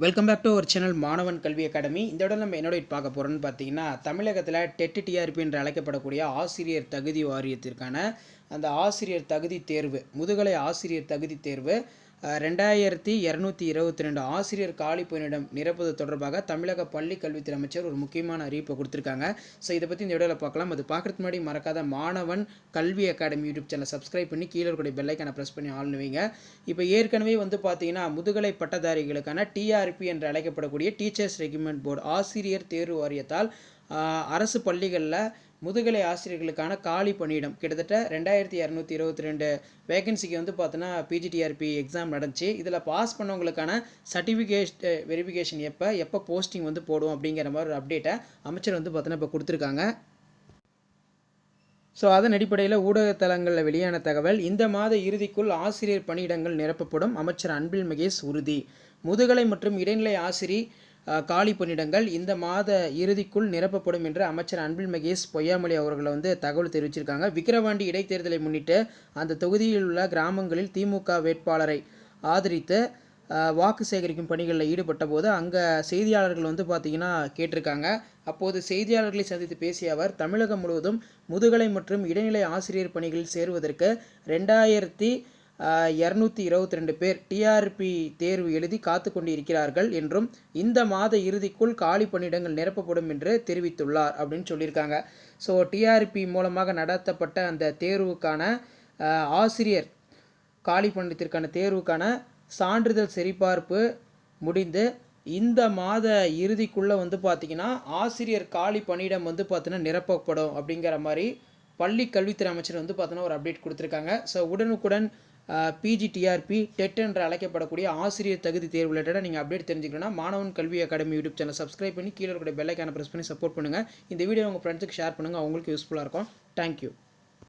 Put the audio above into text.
Welcome back to ஒரு channel மாணவன் கல்வி அகாடமி இந்த இடம் நம்ம என்னோட பார்க்க போகிறோம்னு பார்த்தீங்கன்னா தமிழகத்தில் டெட்டு டிஆர்பி என்று அழைக்கப்படக்கூடிய ஆசிரியர் தகுதி வாரியத்திற்கான அந்த ஆசிரியர் தகுதி தேர்வு முதுகலை ஆசிரியர் தகுதி தேர்வு ரெண்டாயிரத்தி இரநூத்தி இருபத்தி ரெண்டு ஆசிரியர் காலி பணியிடம் நிரப்புவது தொடர்பாக தமிழக பள்ளி கல்வித்துறை அமைச்சர் ஒரு முக்கியமான அறிவிப்பை கொடுத்துருக்காங்க. ஸோ இதை பற்றி இந்த வீடியோவில் பார்க்கலாம். அது பார்க்குறதுக்கு முன்னாடி மறக்காத மாணவன் கல்வி அகாடமி யூடியூப் சேனல் சப்ஸ்கிரைப் பண்ணி கீழே இருக்கக்கூடிய பெல்லைக்கான ப்ரெஸ் பண்ணி ஆளுவீங்க வைங்க இப்போ ஏற்கனவே வந்து பார்த்தீங்கன்னா முதுகலை பட்டதாரிகளுக்கான டிஆர்பி என்று அழைக்கப்படக்கூடிய டீச்சர்ஸ் ரெக்யூமெண்ட் போர்டு ஆசிரியர் தேர்வு வாரியத்தால் அரசு பள்ளிகளில் முதுகலை ஆசிரியர்களுக்கான காலி பணியிடம். கிட்டத்தட்ட ரெண்டாயிரத்தி இரநூத்தி இருபத்தி ரெண்டு வேகன்சிக்கு வந்து பார்த்தோன்னா பிஜிடிஆர்பி எக்ஸாம் நடந்துச்சு. இதில் பாஸ் பண்ணவங்களுக்கான சர்டிஃபிகேட் வெரிஃபிகேஷன் எப்போ எப்போ போஸ்டிங் வந்து போடும் அப்படிங்கிற மாதிரி ஒரு அப்டேட்டை அமைச்சர் வந்து பார்த்தோன்னா இப்போ கொடுத்துருக்காங்க. ஸோ அதன் அடிப்படையில் ஊடகத்தலங்களில் வெளியான தகவல் இந்த மாத இறுதிக்குள் ஆசிரியர் பணியிடங்கள் நிரப்பப்படும். அமைச்சர் அன்பில் மகேஷ் உறுதி. முதுகலை மற்றும் இடைநிலை ஆசிரியர் காலி பணியிடங்கள் இந்த மாத இறுதிக்குள் நிரப்பப்படும் என்று அமைச்சர் அன்பில் மகேஷ் பொய்யாமொழி அவர்கள் வந்து தகவல் தெரிவிச்சிருக்காங்க. விக்கிரவாண்டி இடைத்தேர்தலை முன்னிட்டு அந்த தொகுதியில் உள்ள கிராமங்களில் திமுக வேட்பாளரை ஆதரித்து வாக்கு சேகரிக்கும் பணிகளில் ஈடுபட்ட போது அங்கே செய்தியாளர்கள் வந்து பார்த்திங்கன்னா கேட்டிருக்காங்க. அப்போது செய்தியாளர்களை சந்தித்து பேசிய அவர் தமிழகம் முழுவதும் முதுகலை மற்றும் இடைநிலை ஆசிரியர் பணிகளில் சேருவதற்கு ரெண்டாயிரத்தி இரநூத்தி இருபத்தி ரெண்டு பேர் டிஆர்பி தேர்வு எழுதி காத்து கொண்டிருக்கிறார்கள் என்றும் இந்த மாத இறுதிக்குள் காலி பணியிடங்கள் நிரப்பப்படும் என்று தெரிவித்துள்ளார் அப்படின்னு சொல்லியிருக்காங்க. ஸோ டிஆர்பி மூலமாக நடத்தப்பட்ட அந்த தேர்வுக்கான ஆசிரியர் காலி பணியத்திற்கான தேர்வுக்கான சான்றிதழ் சரிபார்ப்பு முடிந்து இந்த மாத இறுதிக்குள்ளே வந்து பார்த்திங்கன்னா ஆசிரியர் காலி பணியிடம் வந்து பார்த்தீங்கன்னா நிரப்பப்படும் அப்படிங்கிற மாதிரி பள்ளி கல்வித்துறை அமைச்சர் வந்து பார்த்தோன்னா ஒரு அப்டேட் கொடுத்துருக்காங்க. ஸோ உடனுக்குடன் பிஜிடிஆர்பி டெட் என்று அழைக்கப்படக்கூடிய ஆசிரியர் தகுதி தேர்வு ரிலேட்டடாக நீங்கள் அப்டேட் தெரிஞ்சுக்கணும்னா மாணவன் கல்வி அகாடமி யூடியூப் சேனல் சப்ஸ்கிரைப் பண்ணி கீழே இருக்கிற பெல்லைக்கான ப்ரெஸ் பண்ணி சப்போர்ட் பண்ணுங்கள் இந்த வீடியோ உங்கள் ஃப்ரெண்ட்ஸுக்கு ஷேர் பண்ணுங்கள் அவங்களுக்கு யூஸ்ஃபுல்லாக இருக்கும். தேங்க்யூ